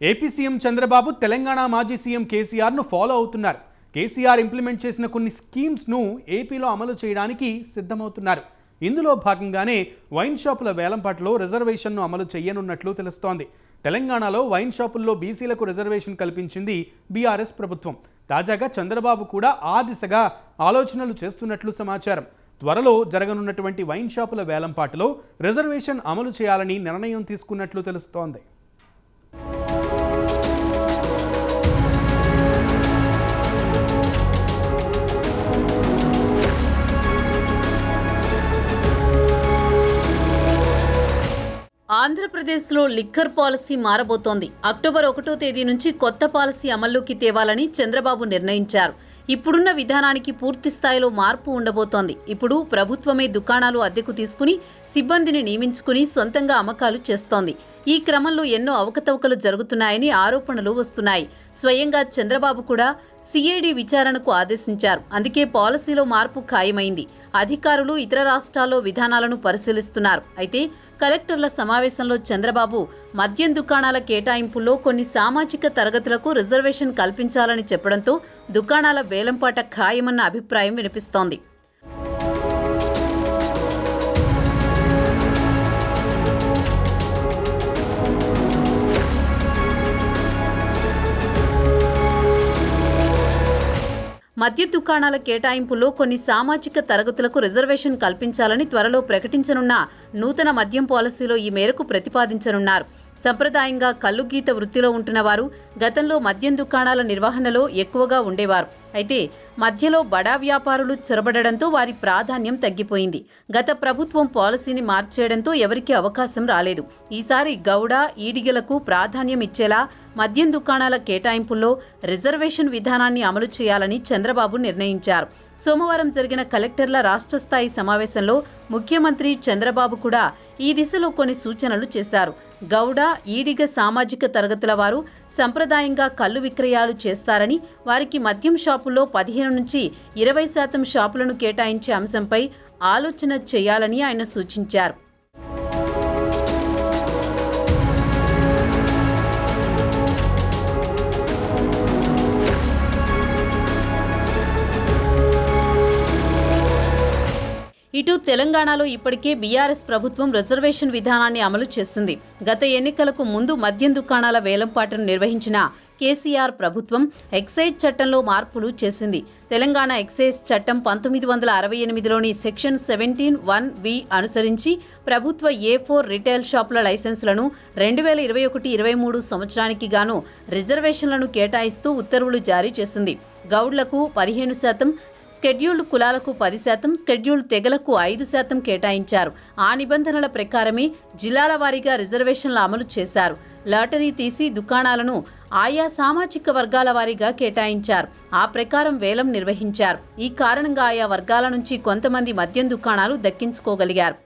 AP CM Chandrababu Telangana మాజీ CM కేసీఆర్ను follow అవుతున్నారు. కేసీఆర్ ఇంప్లిమెంట్ చేసిన కొన్ని స్కీమ్స్ను ఏపీలో అమలు చేయడానికి సిద్ధమవుతున్నారు. ఇందులో భాగంగానే వైన్ షాపుల వేలంపాట్లో రిజర్వేషన్ను అమలు చేయనున్నట్లు తెలుస్తోంది. తెలంగాణలో వైన్ షాపుల్లో బీసీలకు రిజర్వేషన్ కల్పించింది బీఆర్ఎస్ ప్రభుత్వం. తాజాగా చంద్రబాబు కూడా ఆ దిశగా ఆలోచనలు చేస్తున్నట్లు సమాచారం. త్వరలో జరగనున్నటువంటి వైన్ షాపుల వేలంపాటలో రిజర్వేషన్ అమలు చేయాలని నిర్ణయం తీసుకున్నట్లు తెలుస్తోంది. ఆంధ్రప్రదేశ్లో లిక్కర్ పాలసీ మారబోతోంది. అక్టోబర్ ఒకటో తేదీ నుంచి కొత్త పాలసీ అమల్లోకి తేవాలని చంద్రబాబు నిర్ణయించారు. ఇప్పుడున్న విధానానికి పూర్తి స్థాయిలో మార్పు ఉండబోతోంది. ఇప్పుడు ప్రభుత్వమే దుకాణాలు అద్దెకు తీసుకుని సిబ్బందిని నియమించుకుని సొంతంగా అమ్మకాలు చేస్తోంది. ఈ క్రమంలో ఎన్నో అవకతవకలు జరుగుతున్నాయని ఆరోపణలు వస్తున్నాయి. స్వయంగా చంద్రబాబు కూడా సిఐడి విచారణకు ఆదేశించారు. అందుకే పాలసీలో మార్పు ఖాయమైంది. అధికారులు ఇతర రాష్ట్రాల్లో విధానాలను పరిశీలిస్తున్నారు. అయితే కలెక్టర్ల సమావేశంలో చంద్రబాబు మద్యం దుకాణాల కేటాయింపుల్లో కొన్ని సామాజిక తరగతులకు రిజర్వేషన్ కల్పించాలని చెప్పడంతో దుకాణాల వేలంపాట ఖాయమన్న అభిప్రాయం వినిపిస్తోంది. మద్య దుకాణాల కేటాయింపులో కొన్ని సామాజిక తరగతులకు రిజర్వేషన్ కల్పించాలని త్వరలో ప్రకటించనున్న నూతన మద్యం పాలసీలో ఈ మేరకు ప్రతిపాదించనున్నారు. సంప్రదాయంగా కల్లుగీత వృత్తిలో ఉంటున్న వారు గతంలో మద్యం దుకాణాల నిర్వహణలో ఎక్కువగా ఉండేవారు. అయితే మధ్యలో బడా వ్యాపారులు చొరబడడంతో వారి ప్రాధాన్యం తగ్గిపోయింది. గత ప్రభుత్వం పాలసీని మార్చేయడంతో ఎవరికీ అవకాశం రాలేదు. ఈసారి గౌడ ఈడిగలకు ప్రాధాన్యం ఇచ్చేలా మద్యం దుకాణాల కేటాయింపుల్లో రిజర్వేషన్ విధానాన్ని అమలు చేయాలని చంద్రబాబు నిర్ణయించారు. సోమవారం జరిగిన కలెక్టర్ల రాష్ట్ర స్థాయి సమావేశంలో ముఖ్యమంత్రి చంద్రబాబు కూడా ఈ దిశలో కొన్ని సూచనలు చేశారు. గౌడ ఈడిగ సామాజిక తరగతుల వారు సంప్రదాయంగా కళ్ళు విక్రయాలు చేస్తారని వారికి మద్యం షాపుల్లో పదిహేను నుంచి ఇరవై శాతం షాపులను కేటాయించే అంశంపై ఆలోచన చేయాలని ఆయన సూచించారు. ఇటు తెలంగాణలో ఇప్పటికే బీఆర్ఎస్ ప్రభుత్వం రిజర్వేషన్ విధానాన్ని అమలు చేసింది. గత ఎన్నికలకు ముందు మద్యం దుకాణాల వేలంపాటను నిర్వహించిన కేసీఆర్ ప్రభుత్వం ఎక్సైజ్ చట్టంలో మార్పులు చేసింది. తెలంగాణ ఎక్సైజ్ చట్టం పంతొమ్మిది వందల అరవై ఎనిమిదిలోని సెక్షన్ సెవెంటీన్ వన్ వి అనుసరించి ప్రభుత్వ ఏ ఫోర్ రిటైల్ షాపుల లైసెన్సులను రెండు వేల ఇరవై ఒకటి ఇరవై మూడు సంవత్సరానికి గాను రిజర్వేషన్లను కేటాయిస్తూ ఉత్తర్వులు జారీ చేసింది. గౌడ్లకు పదిహేను శాతం షెడ్యూల్డ్ కులాలకు పది శాతం షెడ్యూల్డ్ తెగలకు ఐదు శాతం కేటాయించారు. ఆ నిబంధనల ప్రకారమే జిల్లాల వారీగా రిజర్వేషన్ల అమలు చేశారు. లాటరీ తీసి దుకాణాలను ఆయా సామాజిక వర్గాల వారీగా కేటాయించారు. ఆ ప్రకారం వేలం నిర్వహించారు. ఈ కారణంగా ఆయా వర్గాల నుంచి కొంతమంది మద్యం దుకాణాలు దక్కించుకోగలిగారు.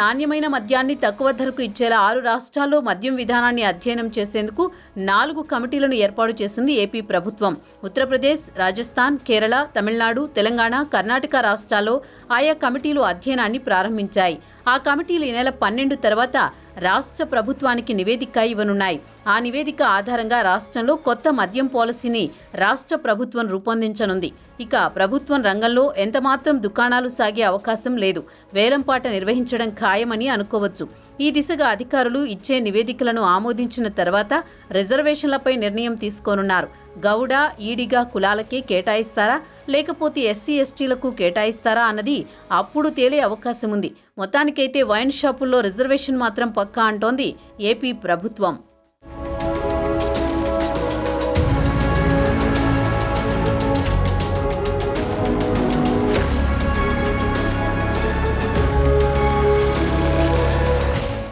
నాణ్యమైన మద్యాన్ని తక్కువ ధరకు ఇచ్చేలా ఆరు రాష్ట్రాల్లో మద్యం విధానాన్ని అధ్యయనం చేసేందుకు నాలుగు కమిటీలను ఏర్పాటు చేసింది ఏపీ ప్రభుత్వం. ఉత్తరప్రదేశ్ రాజస్థాన్ కేరళ తమిళనాడు తెలంగాణ కర్ణాటక రాష్ట్రాల్లో ఆయా కమిటీలు అధ్యయనాన్ని ప్రారంభించాయి. ఆ కమిటీలు ఈ నెల పన్నెండు తర్వాత రాష్ట్ర ప్రభుత్వానికి నివేదిక ఇవ్వనున్నాయి. ఆ నివేదిక ఆధారంగా రాష్ట్రంలో కొత్త మద్యం పాలసీని రాష్ట్ర ప్రభుత్వం రూపొందించనుంది. ఇక ప్రభుత్వం రంగంలో ఎంతమాత్రం దుకాణాలు సాగే అవకాశం లేదు. వేలంపాట నిర్వహించడం ఖాయమని అనుకోవచ్చు. ఈ దిశగా అధికారులు ఇచ్చే నివేదికలను ఆమోదించిన తర్వాత రిజర్వేషన్లపై నిర్ణయం తీసుకోనున్నారు. గౌడ ఈడిగా కులాలకే కేటాయిస్తారా? లేకపోతే ఎస్సీ ఎస్టీలకు కేటాయిస్తారా అన్నది అప్పుడు తేలే అవకాశం ఉంది మొత్తానికైతే వైన్ షాపుల్లో రిజర్వేషన్ మాత్రం పక్కా అంటోంది ఏపీ ప్రభుత్వం.